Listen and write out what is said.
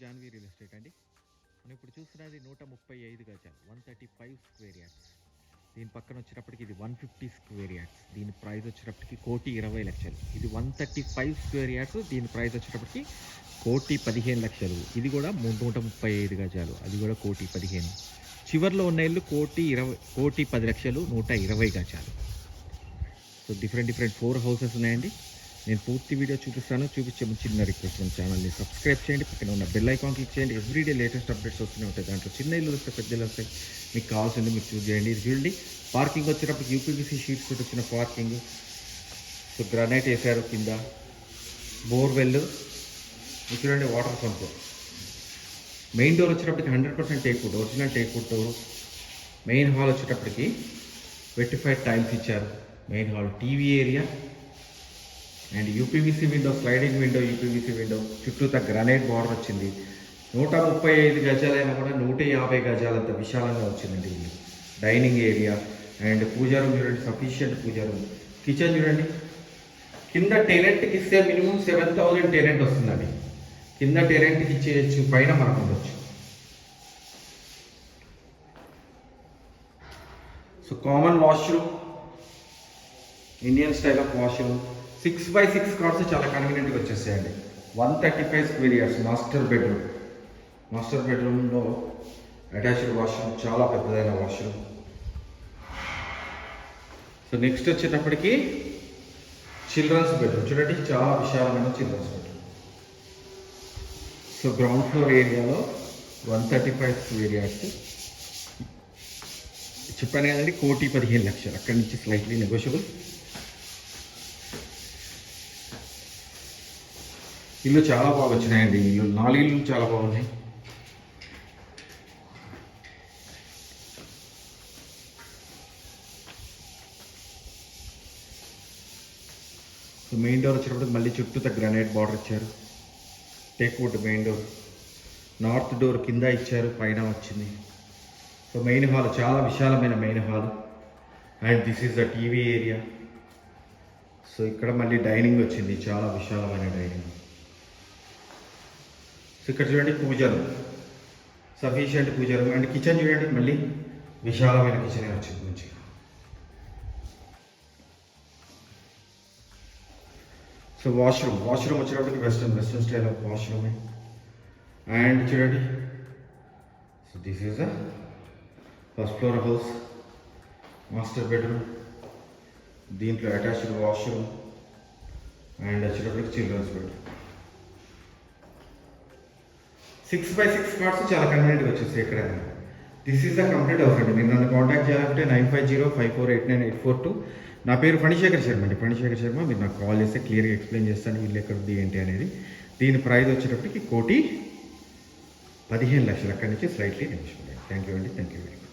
Janhvi real estate అండి. మనం ఇప్పుడు చూస్తున్నది నూట ముప్పై ఐదు గజాలు one thirty five square yards. దీని పక్కన వచ్చేటప్పటికి ఇది వన్ ఫిఫ్టీ స్క్వేర్ యార్డ్స్. దీని ప్రైస్ వచ్చేటప్పటికి కోటి ఇరవై లక్షలు. ఇది one thirty five square yards. దీని ప్రైస్ వచ్చేటప్పటికి కోటి పదిహేను లక్షలు. ఇది కూడా మూడు నూట ముప్పై ఐదు గజాలు అది కూడా కోటి పదిహేను. చివర్లో ఉన్న ఇల్లు కోటి ఇరవై కోటి పది లక్షలు నూట ఇరవై గజాలు so different different four houses ఉన్నాయండి. నేను పూర్తి వీడియో చూపిస్తాను. చూపించే చిన్న రిక్వెస్ట్ మన ఛానల్ని సబ్స్క్రైబ్ చేయండి. పక్కన ఉన్న బెల్ ఐకాన్ క్లిక్ చేయండి. ఎవ్రీడే లేటెస్ట్ అప్డేట్స్ వస్తూనే ఉంటాయి. దాంట్లో చిన్న ఇల్లు వస్తే పెద్ద ఇల్లు వస్తాయి మీకు కావాల్సింది మీరు చూస్ చేయండి. ఇది చూడండి. పార్కింగ్ వచ్చేటప్పుడు యూపీబీసీ షీట్స్ తోటి వచ్చిన పార్కింగ్ సో గ్రానైట్ వేసారు కింద. బోర్వెల్ చూడండి వాటర్ పంప్ మెయిన్ డోర్ వచ్చేటప్పటికి hundred percent teakwood original teakwood door main hall వచ్చేటప్పటికి వెట్టిఫైడ్ టైల్స్ ఇచ్చారు. Main hall TV area and UPVC window sliding window UPVC window చుట్టూత granite border వచ్చింది. నూట ముప్పై ఐదు గజాలైనా కూడా నూట యాభై గజాలంత విశాలంగా వచ్చిందండి ఇల్లు dining area and pooja room చూడండి సఫిషియంట్ పూజా రూమ్. కిచెన్ చూడండి. కింద టెరెంట్కి ఇస్తే మినిమం సెవెన్ థౌజండ్ టెరెంట్ వస్తుందండి. కింద టెరెంట్కి ఇచ్చేయచ్చు పైన మనకు ఉండొచ్చు. So common washroom Indian style of washroom. Six by six cards చాలా కన్వీనియంట్గా వచ్చేసాయండి one thirty five square yards master bedroom master బెడ్రూమ్లో అటాచ్డ్ వాష్రూమ్ చాలా పెద్దదైన వాష్రూమ్ సో నెక్స్ట్ వచ్చేటప్పటికి చిల్డ్రన్స్ బెడ్రూమ్ చూడండి చాలా విశాలమైన children's bedroom so ground floor ఏరియాలో వన్ థర్టీ ఫైవ్ స్క్వేర్ చెప్పాను కదండి కోటి పదిహేను లక్షలు. అక్కడి నుంచి స్లైట్లీ నెగోషియబుల్ ఇల్లు చాలా బాగా వచ్చినాయండి. ఇల్లు నాలుగు ఇల్లు చాలా బాగున్నాయి సో మెయిన్ డోర్ వచ్చేటప్పుడు మళ్ళీ చుట్టూ గ్రానైట్ బార్డర్ ఇచ్చారు. Teakwood main door north door కింద ఇచ్చారు పైన వచ్చింది. సో మెయిన్ హాల్ చాలా విశాలమైన main hall and this is the TV area so ఇక్కడ మళ్ళీ డైనింగ్ వచ్చింది. చాలా విశాలమైన డైనింగ్ ఇక్కడ చూడండి పూజలు. సఫిషియంట్ పూజలు. అండ్ కిచెన్ చూడండి మళ్ళీ విశాలమైన కిచెన్ వచ్చింది మంచిగా. సో వాష్రూమ్ వాష్రూమ్ వచ్చేటప్పటికి western western style of washroom and చూడండి. So this is the first floor house master bedroom దీంట్లో అటాచ్డ్ వాష్రూమ్ అండ్ వచ్చేటప్పటికి children's bedroom six by six cards చాలా కన్వీనియంట్గా వచ్చేస్తాయి ఎక్కడైనా. This is the complete house అండి మీరు నన్ను కాంటాక్ట్ చేయాలంటే nine five zero five four eight nine eight four two నా పేరు ఫణిశేఖర్ శర్మ అండి. ఫణిశేఖర్ శర్మ మీరు నాకు కాల్ చేస్తే క్లియర్గా ఎక్స్ప్లెయిన్ చేస్తాను ఇల్లు ఎక్కడుంది ఏంటి అనేది. దీని ప్రైజ్ వచ్చేటప్పటికి కోటి పదిహేను లక్షలు. అక్కడి నుంచి స్లైట్లీ నిమిషం థ్యాంక్ యూ అండి. Thank you very much